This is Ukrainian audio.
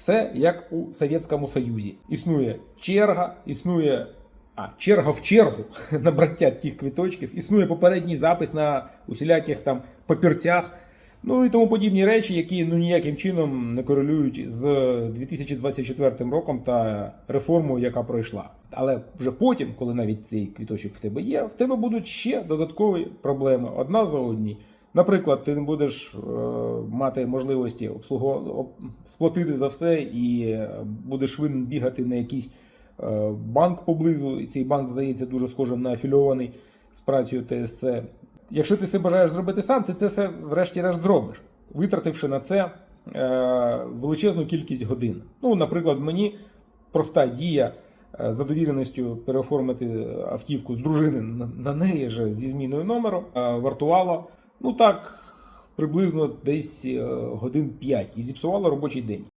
Все як у Совєтському Союзі. Існує черга, існує а, черга в чергу на браття тих квіточків, існує попередній запис на усіляких там папірцях. Ну і тому подібні речі, які ну ніяким чином не корелюють з 2024 роком та реформою, яка пройшла. Але вже потім, коли навіть цей квіточок в тебе є, в тебе будуть ще додаткові проблеми одна за одні. Наприклад, ти не будеш е, мати можливості обслугу... сплатити за все і е, будеш винен бігати на якийсь е, банк поблизу. І цей банк здається дуже схожим на афільований з працею ТСЦ. Якщо ти це бажаєш зробити сам, ти це все врешті-решт зробиш, витративши на це величезну кількість годин. Ну, наприклад, мені проста дія за довіреністю переоформити автівку з дружини на, неї же зі зміною номеру вартувала, ну так, приблизно десь е, годин 5 і зіпсувала робочий день.